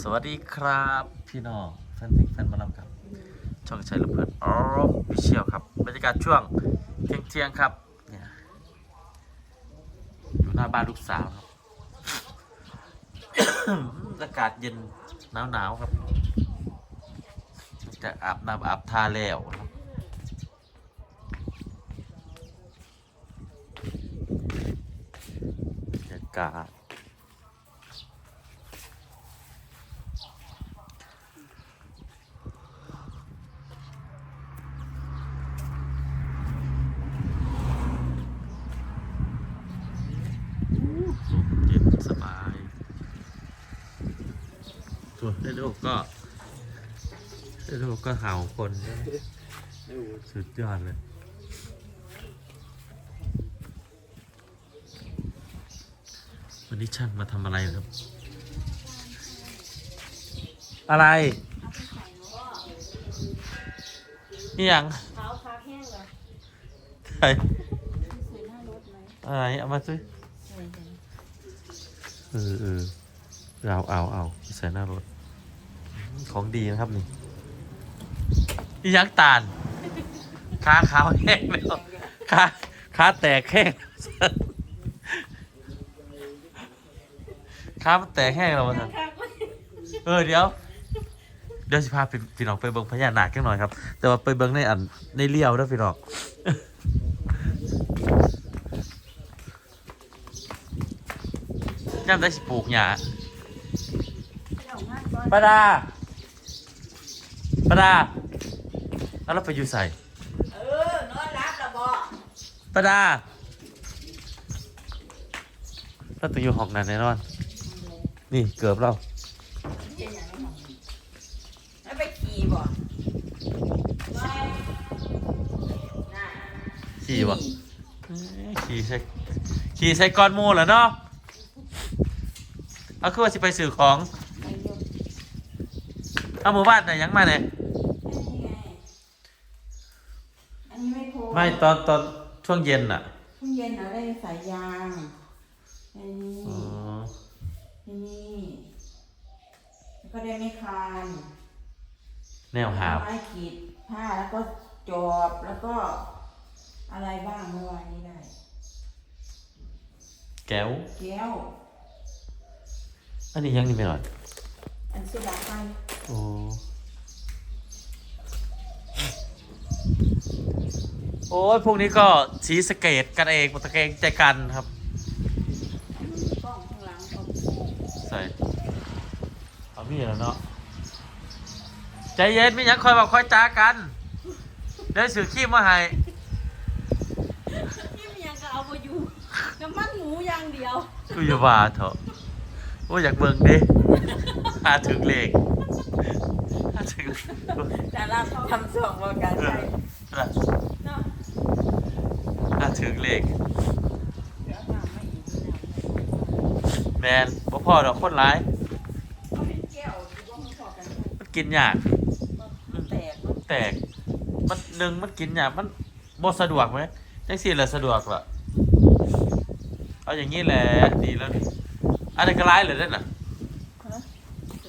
สวัสดีครับ พี่น้องแฟนเพลงแฟนหมาลำครับ ช่องชัยลำเพลินออฟฟิเชียลครับบรรยากาศช่วงเที่ยงเที่ยงครับเนี่ยอยู่หน้าบ้านลูกสาวครับ อากาศเย็นหนาวหนาวๆครับ จะอาบน้ำอาบท่าแล้วครับบรรยากาศ เย็นสบาย ส่วน ได้ลูกก็ได้ลูกก็เห่าคนนะสุดยอดเลยวันนี้ช่างมาทำอะไรครับ อะไรนี่ยังเท้าพักแห้งเหรอใครซื้อหน้ารถไหมอะไรเอามาซื้อใช่ใช่เออเออเอาเอาเอาใส่หน้ารถ ของดีนะครับนี่ยักษ์ตาลขาขาวแห้งแล้วขาขาแตกแห้งขาแตกแห้งแล้วมันเออเดี๋ยว เดี๋ยวสิพาพี่พี่น้องไปเบิ่งพญานาคกันหน่อยครับ แต่ว่าไปเบิ่งในอันในเลี้ยวด้วยพี่น้องย่ำได้สิปลูกหญ้าเอางา ปาดาปาดาแล้วเราไปอยู่ใส่เออนอนรับละบ่ปาดาเราต้องอยู่ห้องนั้นแน่นอน นี่เกือบเราเย็นอย่างนี้แล้วไปขี่บ่ไม่น่ะขี่วะขี่ใส่ขี่ใส่ก้อนหมูเหรอเนาะเอาคือว่าสิไปสื่อของ ไปอยู่เอาหมู่บ้านไหนยังมาเนี่ย อันนี้ไงอันนี้ ไม่โพไม่ตอนตอนช่วงเย็นอะเพิ่งเย็นเอาได้สายยางอันนี้อ๋ออันนี้แล้วก็ได้ไม่คานแนวหาบ ไม้ขีดผ้าแล้วก็จอบแล้วก็ อะไรบ้างเมื่อวานนี้ได้ แก้ว แก้ว อันนี้ยังนี่ไม่หน่อยอันสุดาไปโอ้โอ้ยพวกนี้ก็สีสะเกตกันเองปตะเกงใจกันครับกล้องข้างหลังเอาใส่เอามีดแล้วเนาะใจเย็นไม่อยังคอยบอกคอยจ้ากันเดี๋ยวสื่อขี้มาให้ที่มียังก็เอาไปอยู่น้ำมันหมูอย่างเดียวกูอย่าว่าเถอะโอ้ยอยากเบิ่งดิหาถึงเลขหาถึงเลขแต่เราทำส่งประกันใช่เนาะหาถึง เลขเดี๋ยวตามมาอีกทีนะแมนบ่พอดอกคนร้ายเอาเป็นแก้วหรือว่ามันพอกันมันกินยากมันแตกมันแตก มันหนึ่งมันกินอย่างมันบ่สะดวกไหมจังสี่แหละสะดวกล่ะเอาอย่างนี้แหละดีแล้วนี่อันนี้ก็ร้ายเลยนั่นน่ะ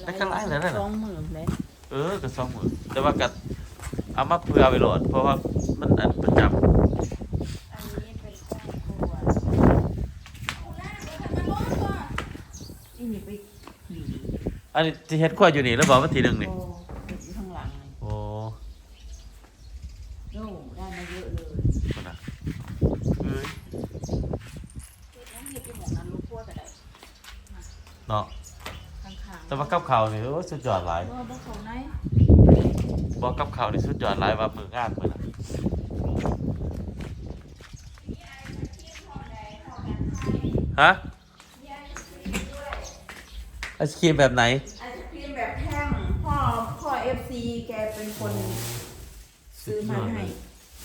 ได้ข้างล่างเลยนั่นน่ะสองหมื่นเลยเออก็สองหมื่นแต่ว่ากัเอามาเพื่อไปโหลดเพราะว่ามันอันประจอันนี้เป็นครอบครัว นี่นี่ไปขี่ำอันนี้ที่เฮ็ดขั้วอยู่นี่แล้วบอกว่าทีหนึ่งนี่โอ้เด็กอยู่ข้างหลังเลยโอ้โน่ได้มาเยอะเลยคนน่ะเอ้ยเฮ็ดน้ำเฮ็ดอยู่หมองนั้นรู้พวกแต่ใดเนาะข้างๆแต่ว่ากับข้าวนี่โอ้สุดยอดหลายว่าบ่เขาไหนบอกกับข้าวนี่สุดยอดหลายว่ามืองานมื้อน่ะฮะ ไอศครีมแบบไหนไอศครีมแบบแท่งพ่อพ่อเอฟซีแกเป็นคนซื้อมาให้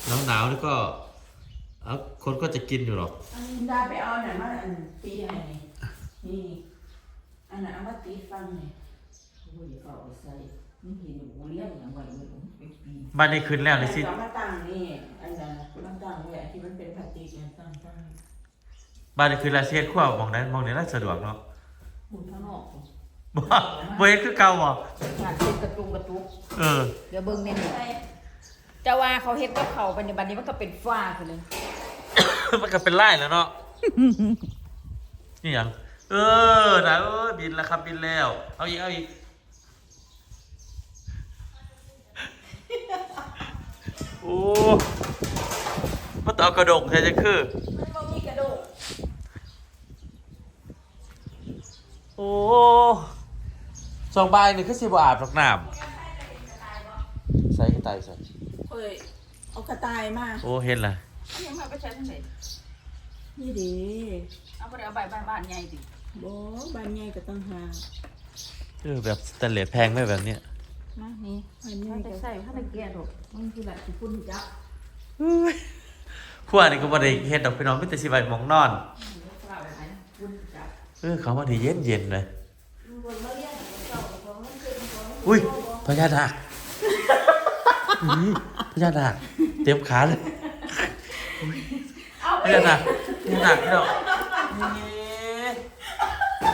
หนาวหนาวๆนี่ก็เอาคนก็จะกินอยู่หรอกอันนี้ได้ไปเอาหน่อยมาอันตีไหนนี่นี่อันนั้นเอามาตีฟังเนี่ยโอ้ยเดี๋ยวเขาเอาไปใส่นี่เห็นหนูเลี้ยงอย่างไรไม่รู้เป็นปีบ้านนี้คืนแล้วนี่สิเอามาตั้งนี่อันนั้นมาตั้งไว้อันที่มันเป็นพลาสติกเนี่ยตั้งตั้งบ้านนี้คืนแล้วสิเฮ็ดขั้วมองนั้นมองนี้น่าสะดวกเนาะหมุนข้างนอก บ่บ่เฮ็ดคือเก่าบ่งานเป็นกระตุงกระตุกเออ เดี๋ยวเบิ่งแน่นี่จะว่าเขาเฮ็ดกับเขาวไปในบัดนี้มันก็เป็นฟ้าขึ้นเลยมันก็เป็นไล่แล้วเนาะ นี่หยังเออนะเออบินแล้วครับบินแล้ว เอาอีกเอาอีกโอ้มันต้องเอากระดกใช่จะคือ มันบ่มีกระดูก โอ้ สองใบนี่คือสิบอาบหรอกน้ำใส่กระต่ายใส่เอ้ยเอากระต่ายมาโอ้เห็นละยังมาไปใช้ทั้งไหนนี่เด้เอาไปเอาใบบ้านบ้านใหญ่ดิบ่บ้านใหญ่ก็ต้องหาเออแบบสแตนเลสแพงไหมแบบเนี้ยมานี่บ้านใหญ่ถ้าจะก็ใส่ถ้าจะแก่ดอกมันคือแบบสิพุ่นจับขั้วนี่ก็บ่ได้เฮ็ดดอกพี่น้องมีแต่สิไว้หมองนอนฟ้าแบบนั้นพุ่นจับเออเขาว่าดีเย็นเย็นๆเลย อของอุ้ยพญานาคอุ๊ยพญานาคเต็มขาเลยเอาพญานาคพญานาคพี่น้อง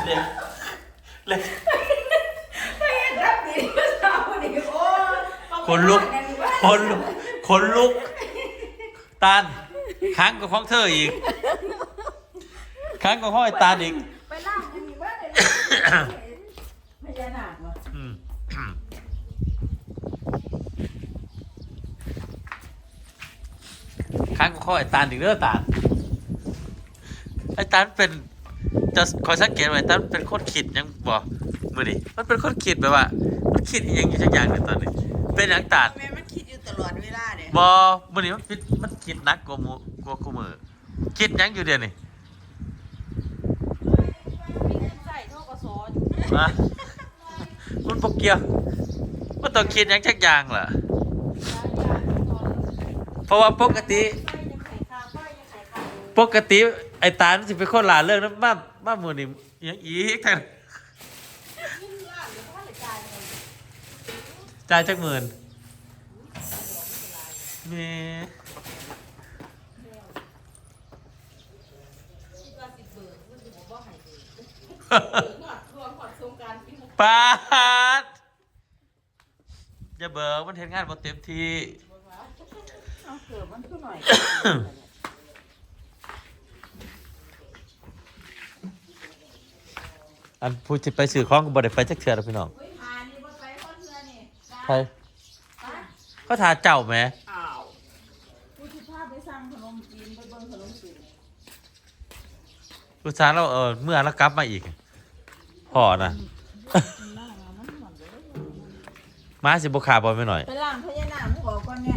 เล็กเล็กไปรับดีเจ้าดิโอ้คนลุก คนลุกคนลุกตันค้างกับของเธออีกค้างกับห้อยตาลอีก ไปล่างกันดีบ้านเลยพญานาคว่ะ อืม ค้างกับห้อยตาลอีกเด้อตาลไอ้ตาลเป็นจะคอยสังเกตไว้ตาลเป็นคนคิดยังบอกมือนี่มันเป็นคนคิดแบบว่า มันคิดอหยังอยู่สักอย่างหนึ่งตอนนี้ เป็นอย่างตาลแม่มันคิดอยู่ตลอดเวลาเด้บอมือนี้มันคิดมันคิดหนักกว่าหมูกว่ากูมือคิดหยังอยู่เดียวนี่ใส่เท่ากับซอสมามันปกเกี่ยวมันต้องคิดหยังสักอย่างล่ะ เพราะว่าปกติ ปกติไอ้ตาลสิเป็นคนหลาเรื่องนั้นมามามือนี่อิหยังอีกทางจ่ายจักหมื่นแหม่ปาดอย่าเบิกมันเห็นงานบ่เต็มที่ เอาเกิดมันขึ้นหน่อยอันผู้ที่ไปสื่อของก็บ่ได้ไปจักเทื่อแล้วพี่น้องเฮ้ยหานี่บ่ไปคนเทื่อนี่ใครเขาทาเจ้าแหมอ้าวผู้ที่พาไปสั่งขนมจีนไปเบิ่งขนมจีนลูกชายเราเออเมื่อแล้วกลับมาอีกพ่อนะมาสิบ่ขาบ่ไปหน่อย ไปล่างพญานาคมึงออกก่อนไง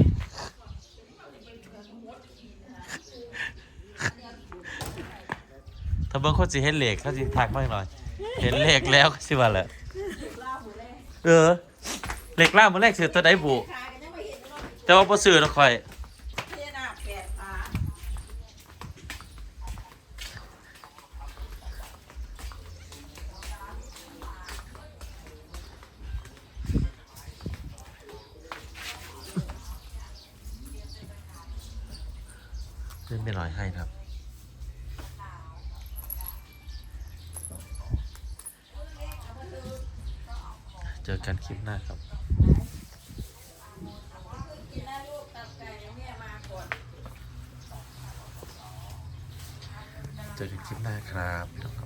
ถ้าเบิ่งคนสิเห็นเหล็กเขาสิทักมาหน่อย เห็นเหล็กแล้วก็สิว่าแหละเออเหล็กล่ามื้อแรกซื้อตัวใดบุขายกันยังไหนเลยแต่ว่าบ่ซื้อนะข่อยพญาคแปดตาเล่นไปหน่อยให้ครับ เจอกันคลิปหน้าครับเจอกันคลิปหน้าครับ